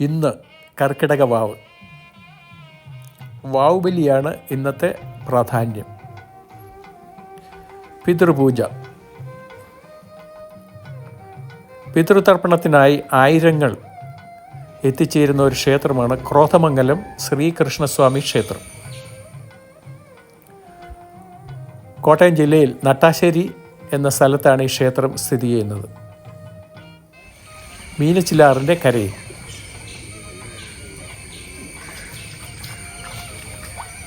ഇന്ന് കർക്കിടക വാവ്. വാവുബലിയാണ് ഇന്നത്തെ പ്രാധാന്യം. പിതൃപൂജ. പിതൃതർപ്പണത്തിനായി ആയിരങ്ങൾ എത്തിച്ചേരുന്ന ഒരു ക്ഷേത്രമാണ് ക്രോധമംഗലം ശ്രീകൃഷ്ണസ്വാമി ക്ഷേത്രം. കോട്ടയം ജില്ലയിൽ നട്ടാശ്ശേരി എന്ന സ്ഥലത്താണ് ഈ ക്ഷേത്രം സ്ഥിതി ചെയ്യുന്നത്. മീനച്ചിലാറിന്റെ കരയിൽ.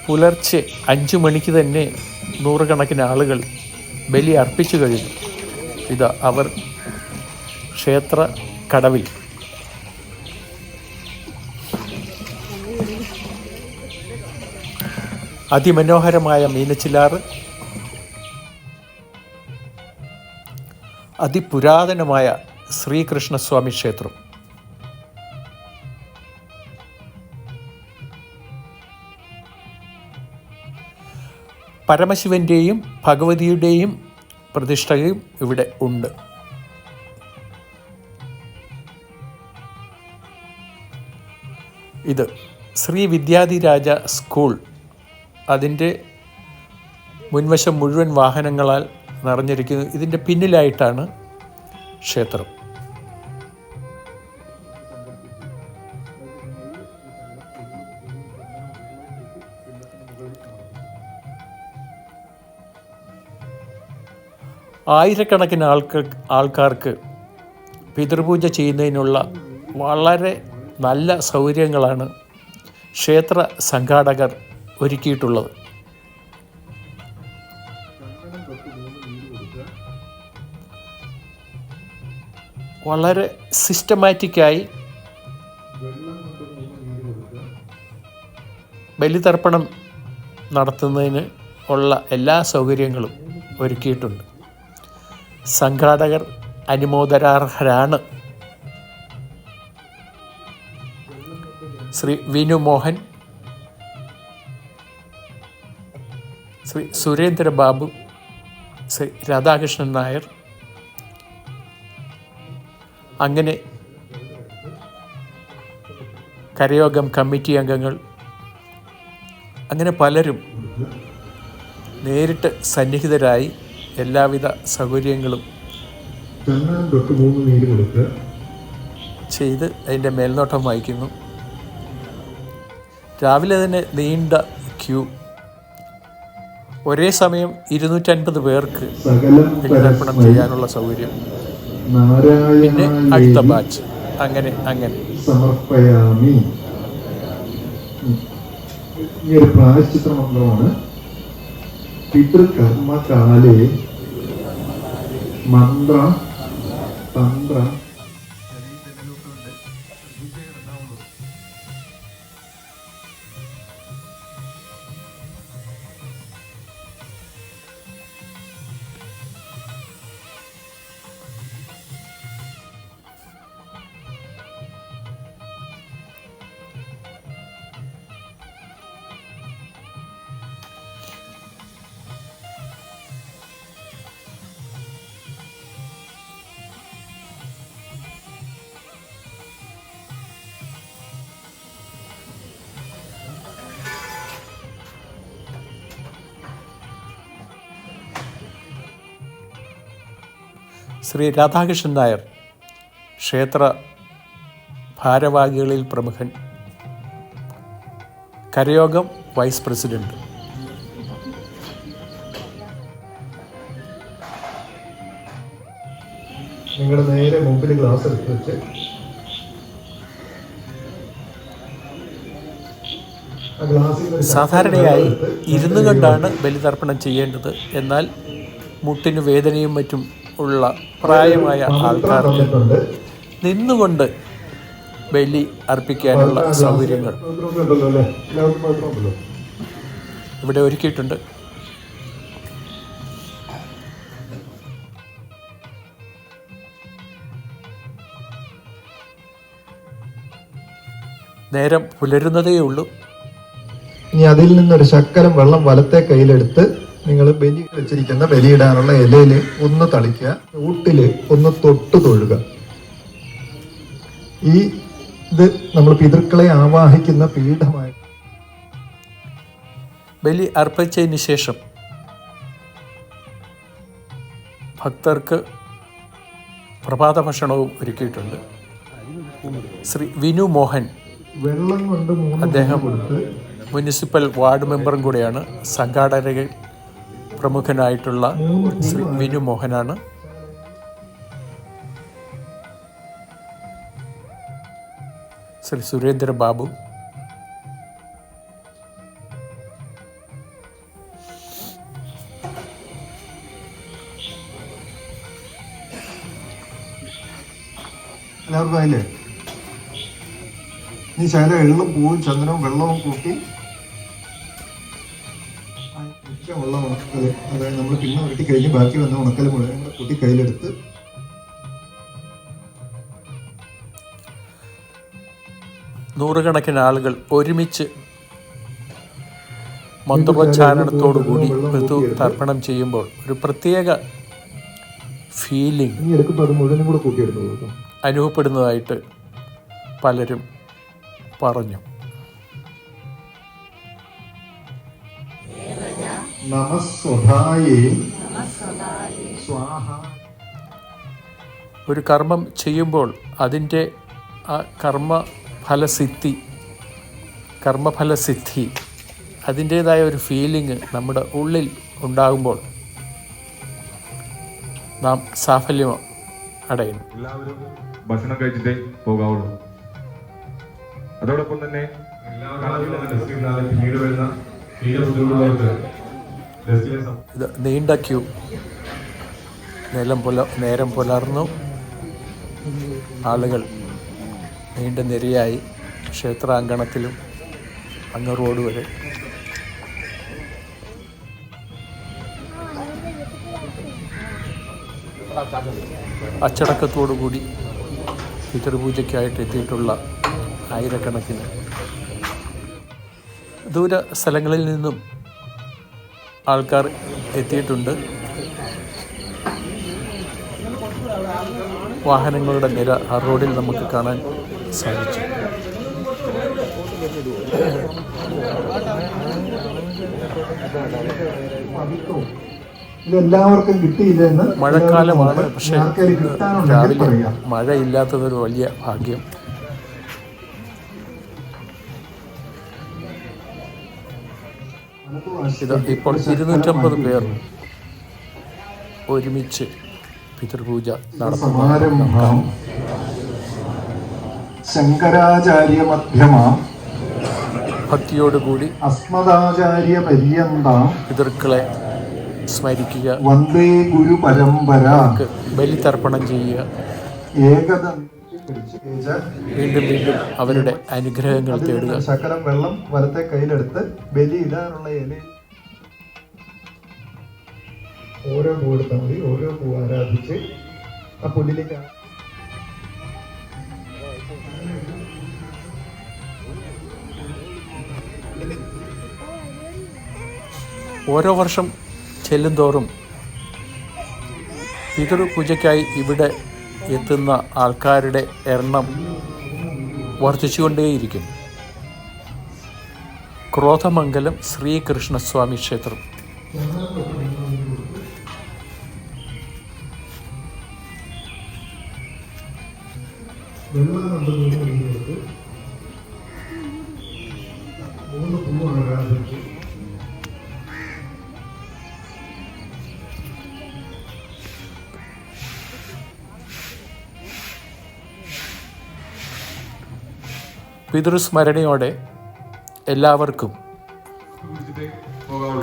പുലർച്ചെ അഞ്ചു മണിക്ക് തന്നെ നൂറുകണക്കിന് ആളുകൾ ബലി അർപ്പിച്ചു കഴിഞ്ഞു. ഇത് അവർ ക്ഷേത്ര കടവിൽ. അതിമനോഹരമായ മീനച്ചിലാറ് അതിപുരാതനമായ ശ്രീകൃഷ്ണസ്വാമി ക്ഷേത്രം. പരമശിവന്റെയും ഭഗവതിയുടെയും പ്രതിഷ്ഠയും ഇവിടെ ഉണ്ട്. ഇത് ശ്രീ വിദ്യാധിരാജ സ്കൂൾ അതിന്റെ മുൻവശം മുഴുവൻ വാഹനങ്ങളാൽ നിറഞ്ഞിരിക്കുന്നു. ഇതിന്റെ പിന്നിലായിട്ടാണ് ക്ഷേത്രം. ആയിരക്കണക്കിന് ആൾക്ക് ആൾക്കാർക്ക് പിതൃപൂജ ചെയ്യുന്നതിനുള്ള വളരെ നല്ല സൗകര്യങ്ങളാണ് ക്ഷേത്ര സംഘാടകർ ഒരുക്കിയിട്ടുള്ളത്. വളരെ സിസ്റ്റമാറ്റിക്കായി ബലിതർപ്പണം നടത്തുന്നതിന് ഉള്ള എല്ലാ സൗകര്യങ്ങളും ഒരുക്കിയിട്ടുണ്ട്. സംഘാടകർ അനുമോദനാർഹരാണ് ശ്രീ വിനു മോഹൻ ശ്രീ സുരേന്ദ്രബാബു ശ്രീ രാധാകൃഷ്ണൻ നായർ. അങ്ങനെ കരയോഗം കമ്മിറ്റി അംഗങ്ങൾ അങ്ങനെ പലരും നേരിട്ട് സന്നിഹിതരായി എല്ലാവിധ സൗകര്യങ്ങളും ചെയ്ത് അതിന്റെ മേൽനോട്ടം വഹിക്കുന്നു. രാവിലെ തന്നെ നീണ്ട ക്യൂ. ഒരേ സമയം ഇരുന്നൂറ്റൻപത് പേർക്ക് വിജ്ഞാപനം ചെയ്യാനുള്ള സൗകര്യം. പിന്നെ അടുത്ത ബാച്ച്. അങ്ങനെ അങ്ങനെ. സമർപ്പയാമി. പ്രായശ്ചിത്ര മന്ത്രമാണ് പിതൃകർമ്മകാലേ മന്ത്ര തന്ത്ര ശ്രീ രാധാകൃഷ്ണൻ നായർ ക്ഷേത്ര ഭാരവാഹികളിൽ പ്രമുഖൻ കരയോഗം വൈസ് പ്രസിഡന്റ്. നിങ്ങളുടെ നേരെ മുമ്പിൽ ഗ്ലാസ് എടുത്ത് വെച്ച്. സാധാരണയായി ഇരുന്നു കൊണ്ടാണ് ബലിതർപ്പണം ചെയ്യേണ്ടത്. എന്നാൽ മുട്ടിന് വേദനയും മറ്റും ഉള്ള പ്രായമായ ആൾക്കാർക്ക് നിന്നുകൊണ്ട് ബലി അർപ്പിക്കാനുള്ള സൗകര്യങ്ങൾ. ഇവിടെ ഒരുക്കിയിട്ടുണ്ട്. നേരം പുലരുന്നതേ ഉള്ളൂ. ഇനി അതിൽ നിന്നൊരു ശക്കരം വെള്ളം വലത്തെ കയ്യിലെടുത്ത് നിങ്ങൾ ബലി വെച്ചിരിക്കുന്ന ബലിയിടാനുള്ള ഇലയിൽ ഒന്ന് തളിക്കുക ഊട്ടിൽ ഒന്ന് തൊട്ട് തൊഴുക. ഈ ഇത് നമ്മൾ പിതൃക്കളെ ആവാഹിക്കുന്ന പീഠമായി. ബലി അർപ്പിച്ചതിന് ശേഷം ഭക്തർക്ക് പ്രഭാത ഭക്ഷണവും ഒരുക്കിയിട്ടുണ്ട്. ശ്രീ വിനു മോഹൻ വെള്ളം കൊണ്ട് അദ്ദേഹം മുനിസിപ്പൽ വാർഡ് മെമ്പറും കൂടെയാണ് സംഘാടക പ്രമുഖനായിട്ടുള്ള ശ്രീ വിനു മോഹനാണ്. ശ്രീ സുരേന്ദ്ര ബാബു. എല്ലാവർക്കും എള്ളും പൂവും ചന്ദനവും വെള്ളവും കൂട്ടി ആ ഉണക്കൽ അതായത് നമ്മൾ പിന്നെ ഉരുട്ടി കഴിഞ്ഞ് ബാക്കി വന്ന ഉണക്കൽ മുഴുവൻ കൂടെ കൂട്ടി കയ്യിലെടുത്ത് നൂറുകണക്കിന് ആളുകൾ ഒരുമിച്ച് മന്ത്രോച്ചാരണത്തോടുകൂടി ഋതു തർപ്പണം ചെയ്യുമ്പോൾ ഒരു പ്രത്യേക ഫീലിംഗ് അത് അനുഭവപ്പെടുന്നതായിട്ട് പലരും പറഞ്ഞു. ഒരു കർമ്മം ചെയ്യുമ്പോൾ അതിന്റെ ആ കർമ്മഫലസിദ്ധി കർമ്മഫലസിദ്ധി അതിന്റേതായ ഒരു ഫീലിംഗ് നമ്മുടെ ഉള്ളിൽ ഉണ്ടാകുമ്പോൾ നാം സാഫല്യം അടയുന്നു. എല്ലാവരും ഭക്ഷണം കഴിച്ചിട്ടേ പോകാവുള്ളൂ. അതോടൊപ്പം തന്നെ പിന്നീട് വരുന്ന ഇത് നീണ്ട ക്യൂ. നിലം പുല നേരം പുലർന്നു. ആളുകൾ നീണ്ട നിരയായി ക്ഷേത്രാങ്കണത്തിലും അങ്ങ് റോഡ് വരെ. അച്ചടക്കത്തോടുകൂടി പിതൃപൂജയ്ക്കായിട്ട് എത്തിയിട്ടുള്ള ആയിരക്കണക്കിന് ദൂര സ്ഥലങ്ങളിൽ നിന്നും ആൾക്കാർ എത്തിയിട്ടുണ്ട്. വാഹനങ്ങളുടെ നിര ആ റോഡിൽ നമുക്ക് കാണാൻ സാധിച്ചു. എല്ലാവർക്കും കിട്ടിയില്ലെന്ന് മഴക്കാലമാണ് പക്ഷേ രാവിലെ മഴയില്ലാത്തതൊരു വലിയ ഭാഗ്യം. ഇത് ഇപ്പോൾ ഇരുന്നൂറ്റമ്പത് പേർ ഒരുമിച്ച് പിതൃപൂജ നടത്തുന്നു. സമാരംഭം. ശങ്കരാചാര്യ മധ്യമ ഭക്തിയോടുകൂടി അസ്മദാചാര്യ പര്യന്ത പിതൃക്കളെ സ്മരിക്കുക. വന്ദേ ഗുരു പരമ്പര ബലിതർപ്പണം ചെയ്യുക. ഏകത വീണ്ടും വീണ്ടും അവരുടെ അനുഗ്രഹങ്ങൾ തേടുക. ശകലം വെള്ളം വലത്തെ കയ്യിലെടുത്ത് ബലിയിടാനുള്ള ഇല. ഓരോ പൂ എടുത്താൽ മതി. ഓരോ പൂ ആരാധിച്ച് ആ പുല്ലിലേക്ക് ഓരോ വർഷം ചെല്ലുന്തോറും പിതൃപൂജയ്ക്കായി ഇവിടെ എത്തുന്ന ആൾക്കാരുടെ എണ്ണം വർദ്ധിച്ചുകൊണ്ടേയിരിക്കും. ക്രോധമംഗലം ശ്രീകൃഷ്ണസ്വാമി ക്ഷേത്രം. മൂന്ന് പൂവാണ് കൊടുത്ത് പിതൃസ്മരണയോടെ എല്ലാവർക്കും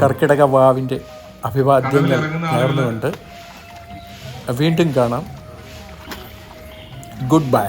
കർക്കിടക വാവിന്റെ അഭിവാദ്യങ്ങൾ നേർന്നുകൊണ്ട് വീണ്ടും കാണാം. Good bye